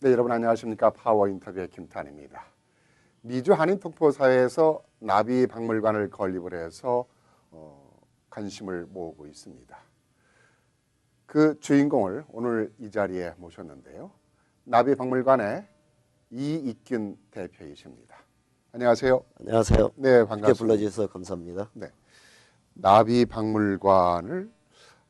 네, 여러분 안녕하십니까? 파워 인터뷰의 김탄입니다. 미주 한인 통포 사회에서 나비 박물관을 건립을 해서 어, 관심을 모으고 있습니다. 그 주인공을 오늘 이 자리에 모셨는데요. 나비 박물관의 이익균 대표이십니다. 안녕하세요. 안녕하세요. 네, 반갑습니다. 불러주셔서 감사합니다. 네. 나비 박물관을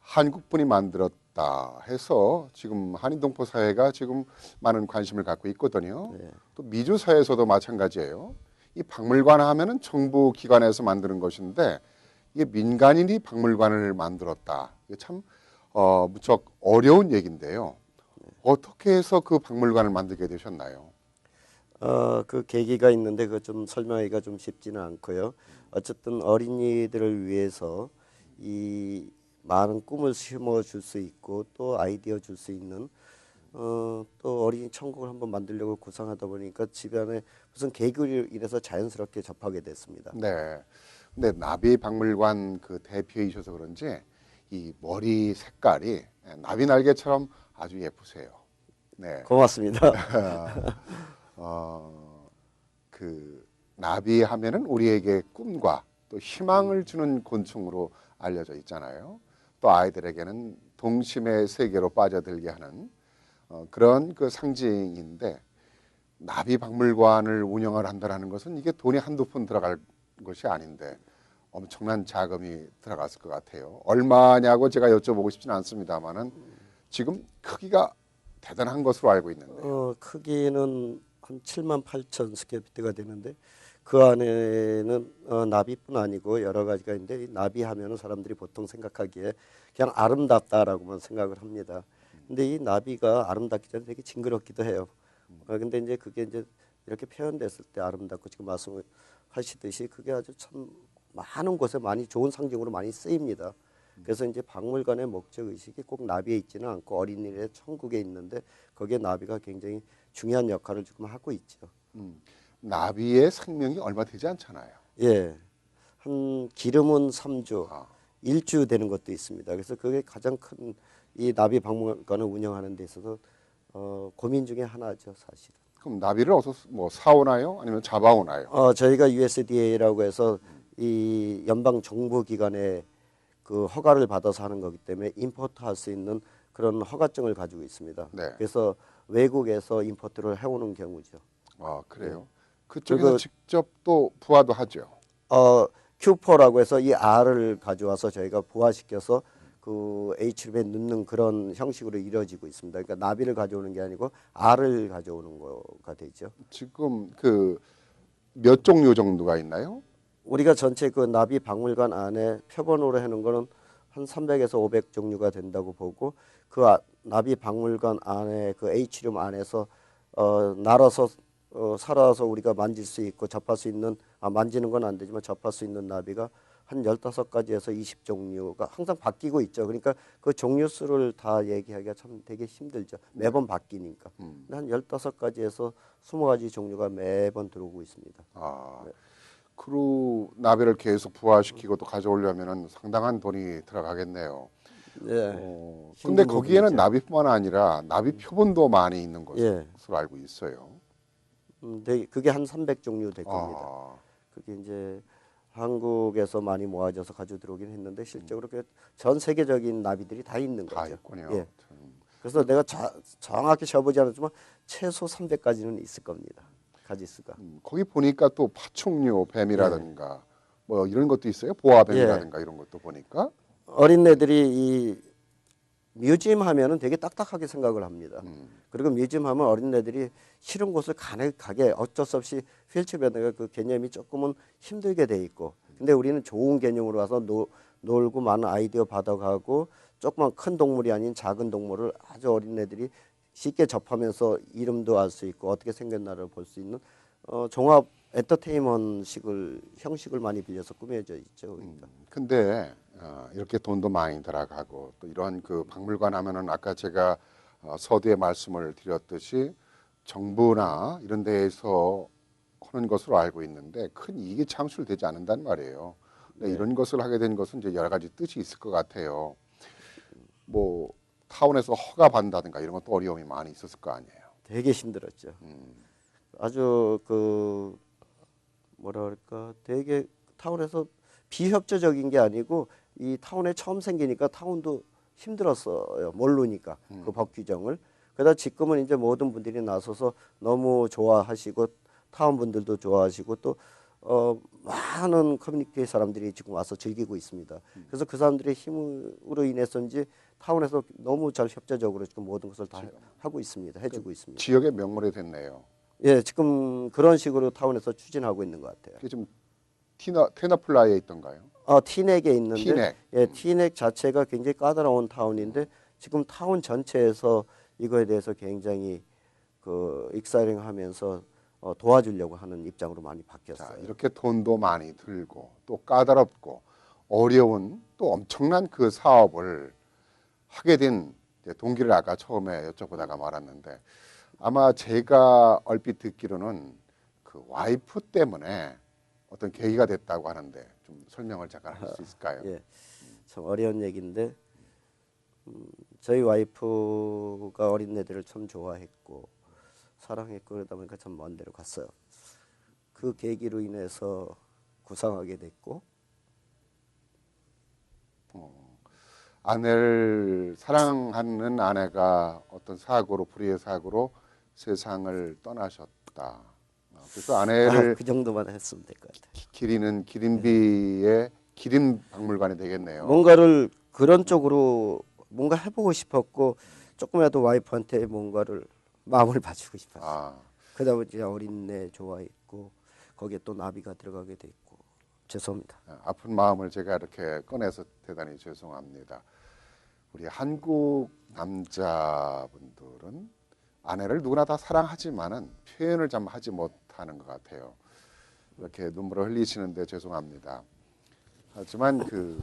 한국 분이 만들었 다 해서 지금 한인동포 사회가 지금 많은 관심을 갖고 있거든요. 네. 또 미주 사회에서도 마찬가지예요. 이 박물관 하면은 정부 기관에서 만드는 것인데 이게 민간인이 박물관을 만들었다. 이게 참 어, 무척 어려운 얘기인데요. 어떻게 해서 그 박물관을 만들게 되셨나요? 어, 그 계기가 있는데 그거 좀 설명하기가 좀 쉽지는 않고요. 어쨌든 어린이들을 위해서 이 많은 꿈을 심어 줄 수 있고 또 아이디어 줄 수 있는 어, 또 어린이 천국을 한번 만들려고 구상하다 보니까 집안에 무슨 계기로 인해서 자연스럽게 접하게 됐습니다. 네. 근데 나비 박물관 그 대표이셔서 그런지 이 머리 색깔이 나비 날개처럼 아주 예쁘세요. 네. 고맙습니다. 어, 그 나비 하면은 우리에게 꿈과 또 희망을 주는 곤충으로 알려져 있잖아요. 또 아이들에게는 동심의 세계로 빠져들게 하는 어, 그런 그 상징인데 나비 박물관을 운영을 한다는 것은 이게 돈이 한두 푼 들어갈 것이 아닌데 엄청난 자금이 들어갔을 것 같아요. 얼마냐고 제가 여쭤보고 싶지는 않습니다만은 지금 크기가 대단한 것으로 알고 있는데 어, 크기는 한 7만 8천 스퀘어피트가 되는데 그 안에는 어, 나비뿐 아니고 여러 가지가 있는데 이 나비 하면은 사람들이 보통 생각하기에 그냥 아름답다라고만 생각을 합니다. 근데 이 나비가 아름답기 전에 되게 징그럽기도 해요. 어, 근데 이제 그게 이제 이렇게 표현됐을 때 아름답고 지금 말씀하시듯이 그게 아주 참 많은 곳에 많이 좋은 상징으로 많이 쓰입니다. 그래서 이제 박물관의 목적 의식이 꼭 나비에 있지는 않고 어린이의 천국에 있는데 거기에 나비가 굉장히 중요한 역할을 지금 하고 있죠. 음, 나비의 생명이 얼마 되지 않잖아요. 예. 한 기름은 3주, 아. 일주 되는 것도 있습니다. 그래서 그게 가장 큰 이 나비 박물관을 운영하는 데 있어서 어, 고민 중에 하나죠, 사실은. 그럼 나비를 어디서 뭐 사오나요? 아니면 잡아오나요? 어, 저희가 USDA라고 해서 이 연방 정부 기관에 그 허가를 받아서 하는 거기 때문에 임포트 할 수 있는 그런 허가증을 가지고 있습니다. 네. 그래서 외국에서 임포트를 해오는 경우죠. 아 그래요. 그쪽에서 그거- 직접 또 부화도 하죠. 어, 큐퍼라고 해서 이 알을 가져와서 저희가 부화시켜서 그 H립에 넣는 그런 형식으로 이루어지고 있습니다. 그러니까 나비를 가져오는 게 아니고 알을 가져오는 거가 되죠. 지금 그 몇 종류 정도가 있나요? 우리가 전체 그 나비 박물관 안에 표본으로 해놓은 거는 한 300에서 500 종류가 된다고 보고 그 아- 나비 박물관 안에 그 H룸 안에서 어, 날아서 어, 살아서 우리가 만질 수 있고 접할 수 있는 아, 만지는 건 안 되지만 접할 수 있는 나비가 한 15가지에서 20종류가 항상 바뀌고 있죠. 그러니까 그 종류 수를 다 얘기하기가 참 되게 힘들죠. 매번 바뀌니까. 음. 한 15가지에서 20가지 종류가 매번 들어오고 있습니다. 아 그리고 나비를 계속 부화시키고 또 가져오려면은 상당한 돈이 들어가겠네요. 네. 어, 근데 거기에는. 나비뿐만 아니라 나비 표본도 많이 있는 것으로 예. 알고 있어요. 음, 되게 그게 한 300종류 될 겁니다. 아, 그게 이제 한국에서 많이 모아져서 가지고 들어오긴 했는데 실제로 그전 세계적인 나비들이 다 있는 다 거죠. 있군요. 예. 그래서 내가 자, 정확히 재보지 않았지만 최소 300까지는 있을 겁니다. 가지 수가. 음, 거기 보니까 또 파충류 뱀이라든가 뭐 이런 것도 있어요. 보아뱀이라든가 이런 것도 보니까 어린애들이 이 뮤지엄 하면은 되게 딱딱하게 생각을 합니다. 음, 그리고 뮤지엄 하면 어린애들이 싫은 곳을 가네 가게 어쩔 수 없이 휠체어 변화가 그 개념이 조금은 힘들게 돼 있고 근데 우리는 좋은 개념으로 와서 노, 놀고 많은 아이디어 받아가고 조그만 큰 동물이 아닌 작은 동물을 아주 어린애들이 쉽게 접하면서 이름도 알 수 있고 어떻게 생겼나를 볼 수 있는 어, 종합 엔터테인먼트식을 형식을 많이 빌려서 꾸며져 있죠. 그러니까. 근데 어, 이렇게 돈도 많이 들어가고 또 이런 그 박물관 하면은 아까 제가 어, 서두에 말씀을 드렸듯이 정부나 이런 데에서 하는 것으로 알고 있는데 큰 이익이 창출되지 않는단 말이에요. 네. 이런 것을 하게 된 것은 이제 여러 가지 뜻이 있을 것 같아요. 뭐 타운에서 허가 받는다든가 이런 것도 어려움이 많이 있었을 거 아니에요. 되게 힘들었죠. 음. 아주 그 뭐라 그럴까 되게 타운에서 비협조적인 게 아니고 이 타운에 처음 생기니까 타운도 힘들었어요. 모르니까 그법 규정을. 그러다 지금은 이제 모든 분들이 나서서 너무 좋아하시고 타운 분들도 좋아하시고 또 어, 많은 커뮤니티 사람들이 지금 와서 즐기고 있습니다. 그래서 그 사람들의 힘으로 인해서인지 타운에서 너무 잘 협조적으로 지금 모든 것을 다 하고 있습니다. 해주고 있습니다. 지역의 명물이 됐네요. 예, 지금 그런 식으로 타운에서 추진하고 있는 것 같아요. 그게 좀 티너 테너플라이에 있던가요? 어, 티넥에 있는데 티넥. 예, 티넥 자체가 굉장히 까다로운 타운인데 지금 타운 전체에서 이거에 대해서 굉장히 그 익사링 하면서 어, 도와주려고 하는 입장으로 많이 자, 바뀌었어요. 이렇게 돈도 많이 들고 또 까다롭고 어려운 또 엄청난 그 사업을 하게 된 동기를 아까 처음에 여쭤보다가 말았는데 아마 제가 얼핏 듣기로는 그 와이프 때문에 어떤 계기가 됐다고 하는데 좀 설명을 잠깐 할 수 있을까요? 예, 참 어려운 얘기인데 음, 저희 와이프가 어린애들을 참 좋아했고 사랑했고 그러다 보니까 참 먼 데로 갔어요. 그 계기로 인해서 구상하게 됐고 아내를 사랑하는 아내가 어떤 사고로 불의의 사고로 세상을 떠나셨다. 어, 그래서 아내를 아, 그 정도만 했으면 될 것 같아요. 기리는 기린비의 기린 박물관이 되겠네요. 뭔가를 그런 쪽으로 뭔가 해보고 싶었고 조금이라도 와이프한테 뭔가를 마음을 맞추고 싶었어요. 아, 그러다 보니 어린애 좋아했고 거기에 또 나비가 들어가게 됐고 죄송합니다. 아픈 마음을 제가 이렇게 꺼내서 대단히 죄송합니다. 우리 한국 남자분들은 아내를 누구나 다 사랑하지만은 표현을 좀 하지 못 하는 것 같아요. 이렇게 눈물을 흘리시는데 죄송합니다. 하지만 그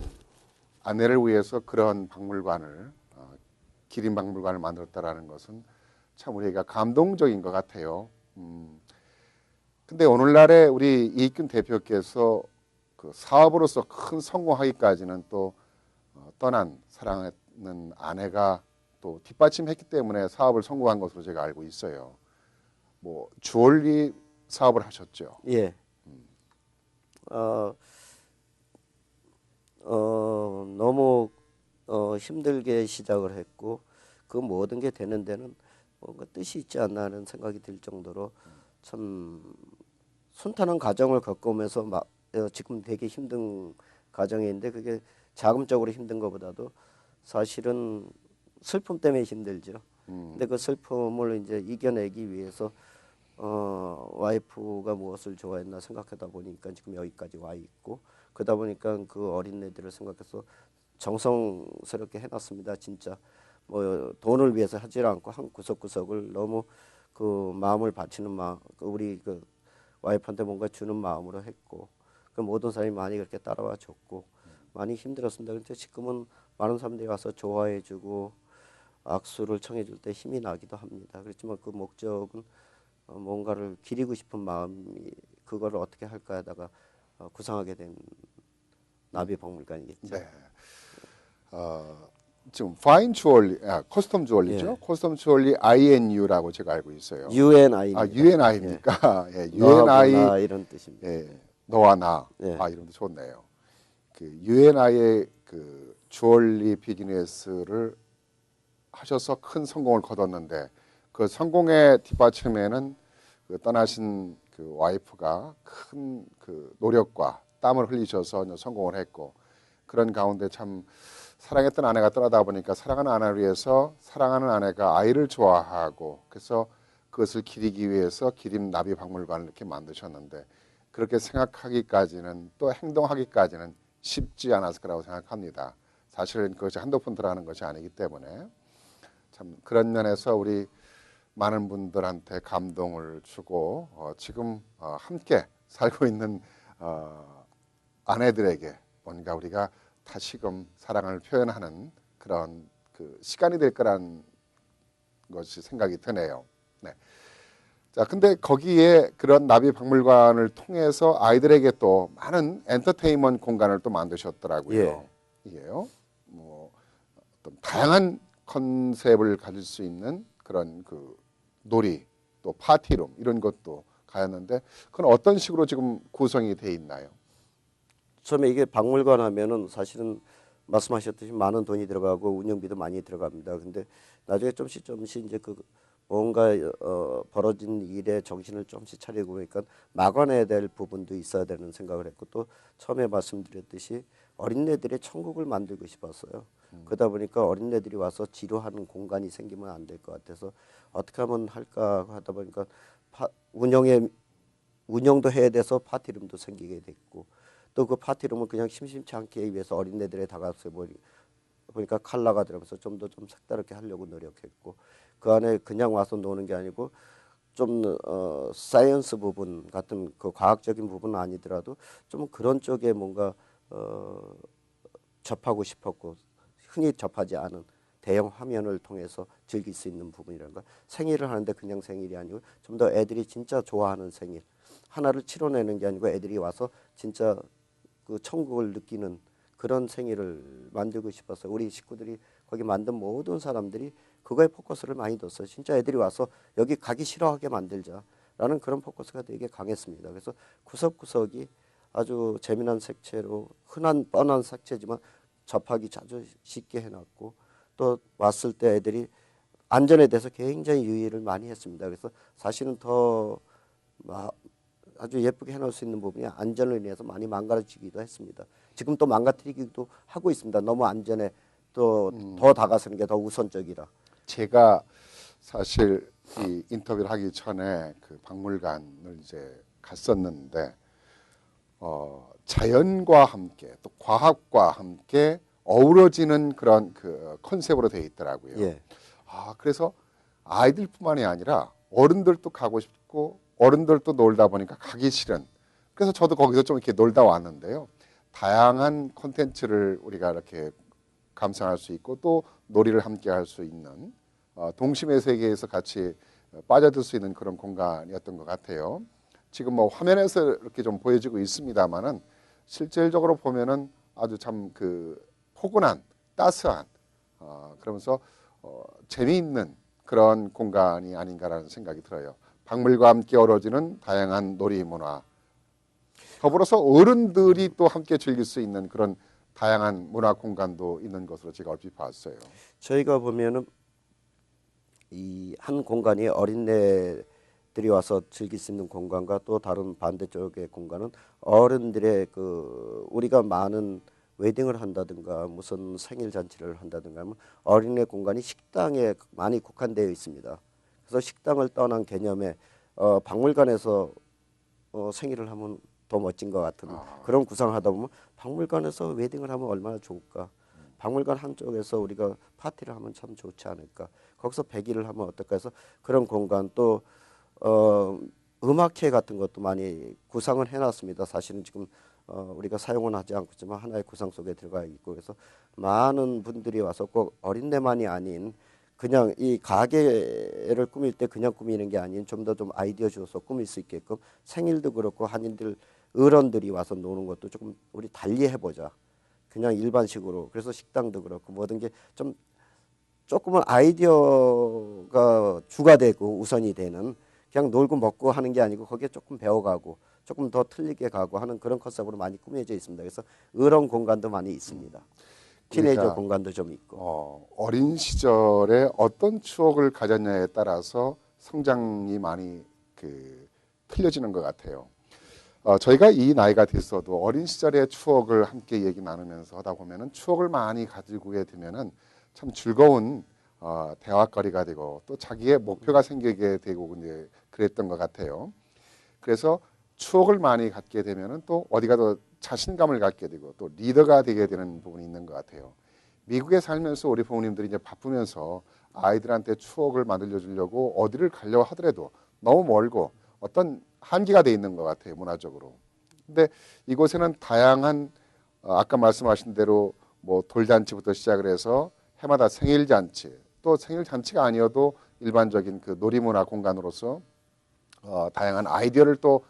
아내를 위해서 그런 박물관을 어, 기린 박물관을 만들었다라는 것은 참 우리가 감동적인 것 같아요. 음, 근데 오늘날에 우리 이익균 대표께서 그 사업으로서 큰 성공하기까지는 또 어, 떠난 사랑하는 아내가 또 뒷받침했기 때문에 사업을 성공한 것으로 제가 알고 있어요. 뭐 주얼리 사업을 하셨죠. 예. 어, 어, 너무 어, 힘들게 시작을 했고 그 모든 게 되는 데는 뭔가 뜻이 있지 않나 하는 생각이 들 정도로 참 순탄한 과정을 겪으면서 막 어, 지금 되게 힘든 과정인데 그게 자금적으로 힘든 것보다도 사실은 슬픔 때문에 힘들죠. 음, 근데 그 슬픔을 이제 이겨내기 위해서 어 와이프가 무엇을 좋아했나 생각하다 보니까 지금 여기까지 와 있고 그러다 보니까 그 어린애들을 생각해서 정성스럽게 해놨습니다. 진짜 뭐 돈을 위해서 하지 않고 한 구석구석을 너무 그 마음을 바치는 마음 그 우리 그 와이프한테 뭔가 주는 마음으로 했고 그 모든 사람이 많이 그렇게 따라와 줬고 많이 힘들었습니다. 근데 지금은 많은 사람들이 와서 좋아해주고 악수를 청해줄 때 힘이 나기도 합니다. 그렇지만 그 목적은 어, 뭔가를 기리고 싶은 마음이 그거를 어떻게 할까 하다가 어, 구상하게 된 나비 박물관이겠죠. 네. 어, 지금 파인 주얼리, 아, 커스텀 주얼리죠. 예. 커스텀 주얼리 INU라고 제가 알고 있어요. UNI. 아, UNI입니까? 예, UNI UNI 이런 뜻입니다. 예, 너와 나. 예. 아, 이름도 좋네요. 그 UNI의 그 주얼리 비즈니스를 하셔서 큰 성공을 거뒀는데 그 성공의 뒷받침에는 그 떠나신 그 와이프가 큰 그 노력과 땀을 흘리셔서 성공을 했고 그런 가운데 참 사랑했던 아내가 떠나다 보니까 사랑하는 아내를 위해서 사랑하는 아내가 아이를 좋아하고 그래서 그것을 기리기 위해서 기림 나비 박물관을 이렇게 만드셨는데 그렇게 생각하기까지는 또 행동하기까지는 쉽지 않았을 거라고 생각합니다. 사실은 그것이 한두 푼 들어가는 것이 아니기 때문에 참 그런 면에서 우리 많은 분들한테 감동을 주고 어, 지금 어, 함께 살고 있는 어, 아내들에게 뭔가 우리가 다시금 사랑을 표현하는 그런 그 시간이 될 거란 것이 생각이 드네요. 네. 자, 근데 거기에 그런 나비 박물관을 통해서 아이들에게 또 많은 엔터테인먼트 공간을 또 만드셨더라고요. 예. 이게요. 뭐 어떤 다양한 컨셉을 가질 수 있는 그런 그 놀이 또 파티룸 이런 것도 가였는데 그건 어떤 식으로 지금 구성이 돼 있나요? 처음에 이게 박물관 하면은 사실은 말씀하셨듯이 많은 돈이 들어가고 운영비도 많이 들어갑니다. 근데 나중에 좀씩 좀씩 이제 그 뭔가 어, 벌어진 일에 정신을 좀씩 차리고 보니까 막아내야 될 부분도 있어야 되는 생각을 했고 또 처음에 말씀드렸듯이 어린애들의 천국을 만들고 싶었어요. 그러다 보니까 어린애들이 와서 지루하는 공간이 생기면 안 될 것 같아서 어떻게 하면 할까 하다 보니까 파, 운영에 운영도 해야 돼서 파티룸도 생기게 됐고 또 그 파티룸은 그냥 심심치 않게 위해서 어린애들에 다가서 보니, 보니까 칼라가 들어가면서 좀더좀 색다르게 하려고 노력했고 그 안에 그냥 와서 노는 게 아니고 좀 어, 사이언스 부분 같은 그 과학적인 부분은 아니더라도 좀 그런 쪽에 뭔가 어, 접하고 싶었고 흔히 접하지 않은 대형 화면을 통해서 즐길 수 있는 부분이란가 생일을 하는데 그냥 생일이 아니고 좀 더 애들이 진짜 좋아하는 생일. 하나를 치러내는 게 아니고 애들이 와서 진짜 그 천국을 느끼는 그런 생일을 만들고 싶어서 우리 식구들이 거기 만든 모든 사람들이 그거에 포커스를 많이 뒀어요. 진짜 애들이 와서 여기 가기 싫어하게 만들자라는 그런 포커스가 되게 강했습니다. 그래서 구석구석이 아주 재미난 색채로 흔한 뻔한 색채지만 접하기 자주 쉽게 해놨고 또 왔을 때 애들이 안전에 대해서 굉장히 유의를 많이 했습니다. 그래서 사실은 더 마- 아주 예쁘게 해놓을 수 있는 부분이 안전을 인해서 많이 망가지기도 했습니다. 지금 또 망가뜨리기도 하고 있습니다. 너무 안전에 또더 다가서는 게 더 우선적이라. 제가 사실 이 인터뷰를 하기 전에 그 박물관을 이제 갔었는데 어, 자연과 함께 또 과학과 함께 어우러지는 그런 그 컨셉으로 되어 있더라고요. 예. 아 그래서 아이들뿐만이 아니라 어른들도 가고 싶고 어른들도 놀다 보니까 가기 싫은. 그래서 저도 거기서 좀 이렇게 놀다 왔는데요. 다양한 콘텐츠를 우리가 이렇게 감상할 수 있고 또 놀이를 함께 할 수 있는 어, 동심의 세계에서 같이 어, 빠져들 수 있는 그런 공간이었던 것 같아요. 지금 뭐 화면에서 이렇게 좀 보여지고 있습니다만은 실질적으로 보면은 아주 참 그 포근한 따스한 어, 그러면서 어, 재미있는 그런 공간이 아닌가라는 생각이 들어요. 박물과 함께 어우러지는 다양한 놀이 문화 더불어서 어른들이 또 함께 즐길 수 있는 그런 다양한 문화 공간도 있는 것으로 제가 얼핏 봤어요. 저희가 보면은 이 한 공간이 어린애들이 와서 즐길 수 있는 공간과 또 다른 반대쪽의 공간은 어른들의 그 우리가 많은 웨딩을 한다든가 무슨 생일 잔치를 한다든가 하면 어린애 공간이 식당에 많이 국한되어 있습니다. 그래서 식당을 떠난 개념의 어, 박물관에서 어, 생일을 하면 더 멋진 것 같은 그런 구상을 하다 보면 박물관에서 웨딩을 하면 얼마나 좋을까. 박물관 한쪽에서 우리가 파티를 하면 참 좋지 않을까. 거기서 백일을 하면 어떨까 해서 그런 공간 또 어, 음악회 같은 것도 많이 구상을 해놨습니다. 사실은 지금 어, 우리가 사용은 하지 않고 있지만 하나의 구상 속에 들어가 있고 그래서 많은 분들이 와서 꼭 어린애만이 아닌 그냥 이 가게를 꾸밀 때 그냥 꾸미는 게 아닌 좀 더좀 아이디어 줘서 꾸밀 수 있게끔 생일도 그렇고 한인들 어른들이 와서 노는 것도 조금 우리 달리 해보자. 그냥 일반식으로 그래서 식당도 그렇고 모든 게 좀 조금은 아이디어가 주가 되고 우선이 되는 그냥 놀고 먹고 하는 게 아니고 거기에 조금 배워가고 조금 더 틀리게 가고 하는 그런 컨셉으로 많이 꾸며져 있습니다. 그래서 이런 공간도 많이 있습니다. 티네이저 그러니까 공간도 좀 있고. 어, 어린 시절에 어떤 추억을 가졌냐에 따라서 성장이 많이 그 틀려지는 것 같아요. 어, 저희가 이 나이가 됐어도 어린 시절의 추억을 함께 얘기 나누면서 하다 보면은 추억을 많이 가지고 되면은 참 즐거운 어, 대화거리가 되고 또 자기의 목표가 생기게 되고 이제 그랬던 것 같아요. 그래서 추억을 많이 갖게 되면은 또 어디가 더 자신감을 갖게 되고 또 리더가 되게 되는 부분이 있는 것 같아요. 미국에 살면서 우리 부모님들이 이제 바쁘면서 아이들한테 추억을 만들어 주려고 어디를 가려고 하더라도 너무 멀고 어떤 한계가 돼 있는 것 같아요 문화적으로. 근데 이곳에는 다양한 어, 아까 말씀하신 대로 뭐 돌잔치부터 시작을 해서 해마다 생일 잔치 또 생일 잔치가 아니어도 일반적인 그 놀이문화 공간으로서 어, 다양한 아이디어를 또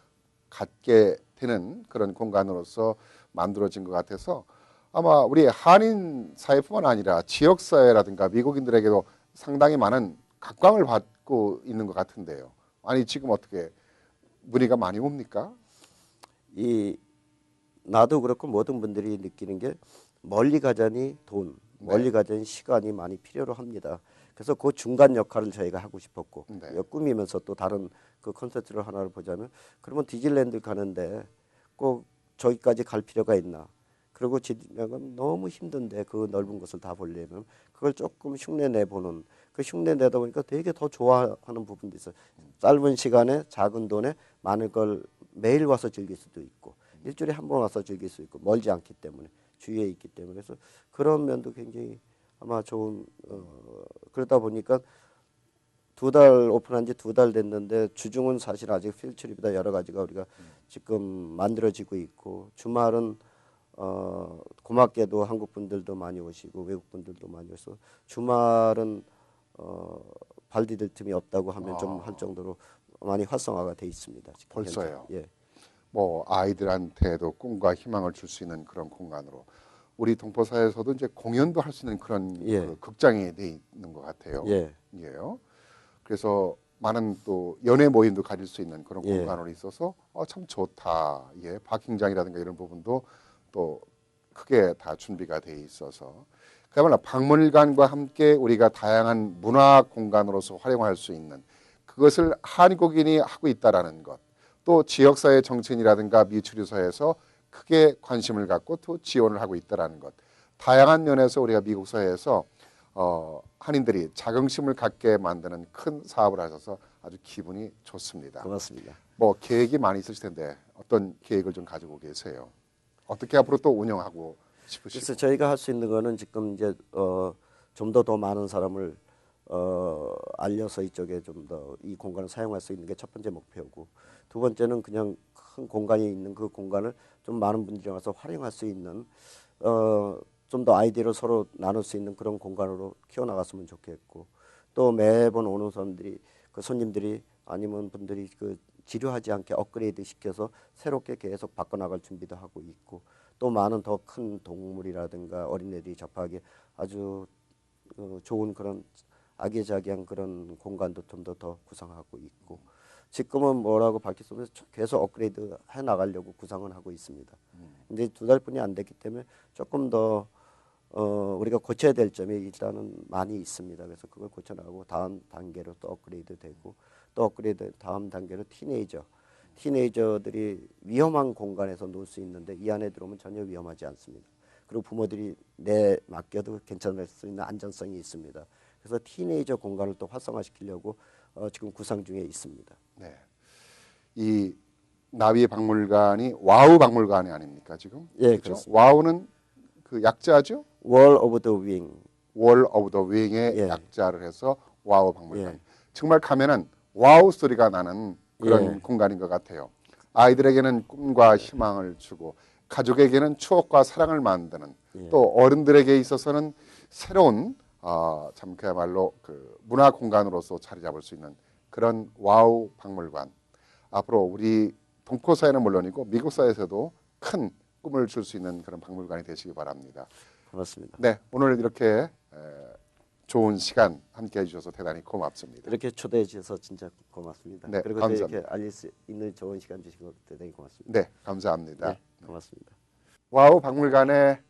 갖게 되는 그런 공간으로서 만들어진 것 같아서 아마 우리 한인 사회뿐만 아니라 지역 사회라든가 미국인들에게도 상당히 많은 각광을 받, 받고 있는 것 같은데요. 아니 지금 어떻게 문의가 많이 옵니까? 이 나도 그렇고 모든 분들이 느끼는 게 멀리 가자니 돈, 멀리 네. 가자니 시간이 많이 필요로 합니다. 그래서 그 중간 역할을 저희가 하고 싶었고 네. 여- 꾸미면서 또 다른 그 콘서트를 하나를 보자면 그러면 디즈니랜드 가는데 꼭 저기까지 갈 필요가 있나? 그리고 지나가면 너무 힘든데 그 넓은 곳을 다 보려면 그걸 조금 흉내 내보는 그 흉내 내다 보니까 되게 더 좋아하는 부분도 있어요. 짧은 시간에 작은 돈에 많은 걸 매일 와서 즐길 수도 있고 일주일에 한 번 와서 즐길 수 있고 멀지 않기 때문에 주위에 있기 때문에 그래서 그런 면도 굉장히 아마 좋은 어, 그러다 보니까 두 달 오픈한 지 두 달 됐는데 주중은 사실 아직 필출입이다 여러 가지가 우리가 지금 만들어지고 있고 주말은 어 고맙게도 한국 분들도 많이 오시고 외국 분들도 많이 오셔서 주말은 어 발디딜 틈이 없다고 하면 좀할 정도로 많이 활성화가 돼 있습니다. 벌써요? 예. 뭐 아이들한테도 꿈과 희망을 줄 수 있는 그런 공간으로 우리 동포사에서도 이제 공연도 할 수 있는 그런 예. 그 극장이 돼 있는 것 같아요. 예. 예요. 그래서 많은 또 연애 모임도 가질 수 있는 그런 예. 공간으로 있어서 어, 참 좋다. 예, 파킹장이라든가 이런 부분도 또 크게 다 준비가 돼 있어서 그야말로 박물관과 함께 우리가 다양한 문화 공간으로서 활용할 수 있는 그것을 한국인이 하고 있다라는 것. 또 지역사회 정치인이라든가 미추리사에서 크게 관심을 갖고 또 지원을 하고 있다라는 것. 다양한 면에서 우리가 미국 사회에서 어, 한인들이 자긍심을 갖게 만드는 큰 사업을 하셔서 아주 기분이 좋습니다. 고맙습니다. 뭐 계획이 많이 있으실 텐데 어떤 계획을 좀 가지고 계세요? 어떻게 앞으로 또 운영하고 싶으시고? 그래서 저희가 할 수 있는 거는 지금 이제 어, 좀 더 더 많은 사람을 어, 알려서 이쪽에 좀 더 이 공간을 사용할 수 있는 게 첫 번째 목표고 두 번째는 그냥 큰 공간이 있는 그 공간을 좀 많은 분들이 와서 활용할 수 있는 어, 좀 더 아이디어를 서로 나눌 수 있는 그런 공간으로 키워나갔으면 좋겠고 또 매번 오는 사람들이 그 손님들이 아니면 분들이 그 지루하지 않게 업그레이드 시켜서 새롭게 계속 바꿔나갈 준비도 하고 있고 또 많은 더 큰 동물이라든가 어린애들이 접하기 아주 어, 좋은 그런 아기자기한 그런 공간도 좀 더 더 구상하고 있고 지금은 뭐라고 없어서 계속 업그레이드 해 나가려고 구상은 하고 있습니다. 근데 두 달뿐이 안 됐기 때문에 조금 더 어, 우리가 고쳐야 될 점이 일단은 많이 있습니다. 그래서 그걸 고쳐나가고 다음 단계로 또 업그레이드 되고 또 업그레이드 다음 단계로 티네이저 티네이저들이 위험한 공간에서 놀 수 있는데 이 안에 들어오면 전혀 위험하지 않습니다. 그리고 부모들이 내 맡겨도 괜찮을 수 있는 안전성이 있습니다. 그래서 티네이저 공간을 또 활성화시키려고 어, 지금 구상 중에 있습니다. 네. 이 나비 박물관이 와우 박물관이 아닙니까 지금? 예, 그렇죠? 그렇습니다. 와우는 그 약자죠? 월 오브 더 윙. 월 오브 더 윙의 예. 약자를 해서 와우 박물관. 예. 정말 가면은 와우 소리가 나는 그런 예. 공간인 것 같아요. 아이들에게는 꿈과 희망을 주고 가족에게는 추억과 사랑을 만드는 예. 또 어른들에게 있어서는 새로운 어, 참 그야말로 그 문화 공간으로서 자리 잡을 수 있는 그런 와우 박물관. 앞으로 우리 동포 사회는 물론이고 미국 사회에서도 큰 꿈을 줄 수 있는 그런 박물관이 되시기 바랍니다. 고맙습니다. 네, 오늘 이렇게 에, 좋은 시간 함께 해주셔서 대단히 고맙습니다. 이렇게 초대해 주셔서 진짜 고맙습니다. 네, 그리고 또 감사합니다. 이렇게 알릴 수 있는 좋은 시간 주신 것 대단히 고맙습니다. 네, 감사합니다. 네, 고맙습니다. 와우 박물관의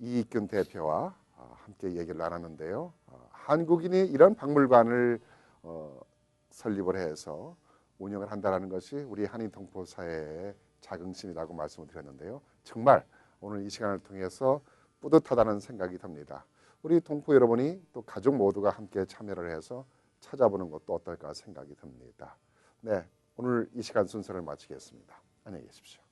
이익균 대표와 어, 함께 얘기를 나눴는데요. 어, 한국인이 이런 박물관을 어, 설립을 해서 운영을 한다는 것이 우리 한인 동포 사회의 자긍심이라고 말씀을 드렸는데요. 정말 오늘 이 시간을 통해서 뿌듯하다는 생각이 듭니다. 우리 동포 여러분이 또 가족 모두가 함께 참여를 해서 찾아보는 것도 어떨까 생각이 듭니다. 네, 오늘 이 시간 순서를 마치겠습니다. 안녕히 계십시오.